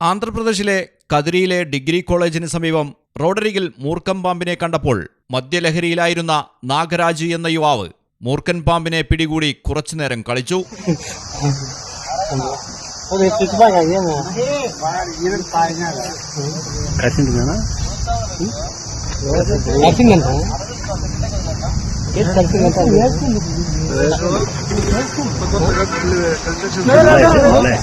ആന്ധ്രാപ്രദേശിലെ കതിരിയിലെ ഡിഗ്രി കോളേജിന് സമീപം റോഡരികിൽ മൂർക്കം പാമ്പിനെ കണ്ടപ്പോൾ മദ്യലഹരിയിലായിരുന്ന നാഗരാജ് എന്ന യുവാവ് മൂർക്കൻ പാമ്പിനെ പിടികൂടി കുറച്ചുനേരം കളിച്ചു. كيف تعرفين انت لا لا لا لا لا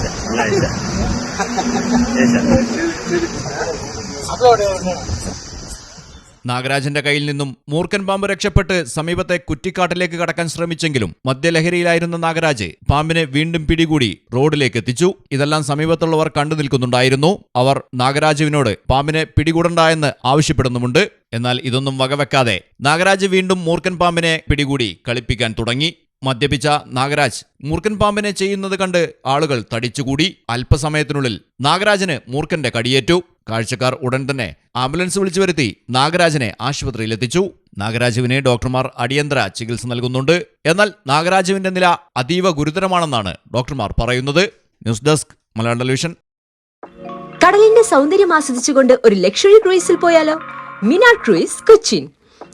നാഗരാജന്റെ കയ്യിൽ നിന്നും മൂർഖൻ പാമ്പ് രക്ഷപ്പെട്ട് സമീപത്തെ കുറ്റിക്കാട്ടിലേക്ക് കടക്കാൻ ശ്രമിച്ചെങ്കിലും മദ്യലഹരിയിലായിരുന്ന നാഗരാജ് പാമ്പിനെ വീണ്ടും പിടികൂടി റോഡിലേക്ക് എത്തിച്ചു. ഇതെല്ലാം സമീപത്തുള്ളവർ കണ്ടു നിൽക്കുന്നുണ്ടായിരുന്നു. അവർ നാഗരാജുവിനോട് പാമ്പിനെ പിടികൂടണ്ട എന്ന് ആവശ്യപ്പെടുന്നുമുണ്ട്. എന്നാൽ ഇതൊന്നും വകവെക്കാതെ നാഗരാജ് വീണ്ടും മൂർഖൻ പാമ്പിനെ പിടികൂടി കളിപ്പിക്കാൻ തുടങ്ങി. മദ്യപിച്ച നാഗരാജ് മൂർഖൻ പാമ്പിനെ ചെയ്യുന്നത് കണ്ട് ആളുകൾ തടിച്ചുകൂടി അല്പസമയത്തിനുള്ളിൽ നാഗരാജന് മൂർഖന്റെ കടിയേറ്റു. കാഴ്ചക്കാർ ഉടൻ തന്നെ ആംബുലൻസ് വിളിച്ചു വരുത്തി നാഗരാജനെ ആശുപത്രിയിലെത്തിച്ചു നാഗരാജുവിന് ഡോക്ടർമാർ അടിയന്തര ചികിത്സ നൽകുന്നുണ്ട്. എന്നാൽ നാഗരാജുവിന്റെ നില അതീവ ഗുരുതരമാണെന്നാണ് ഡോക്ടർമാർ പറയുന്നത്. News desk Malayalam television. കടലിന്റെ സൗന്ദര്യം ആസ്വദിച്ചുകൊണ്ട് ഒരു ലക്ഷറി ക്രൂയിസിൽ പോയാലോ? മിനാ ക്രൂയിസ് കൊച്ചിൻ.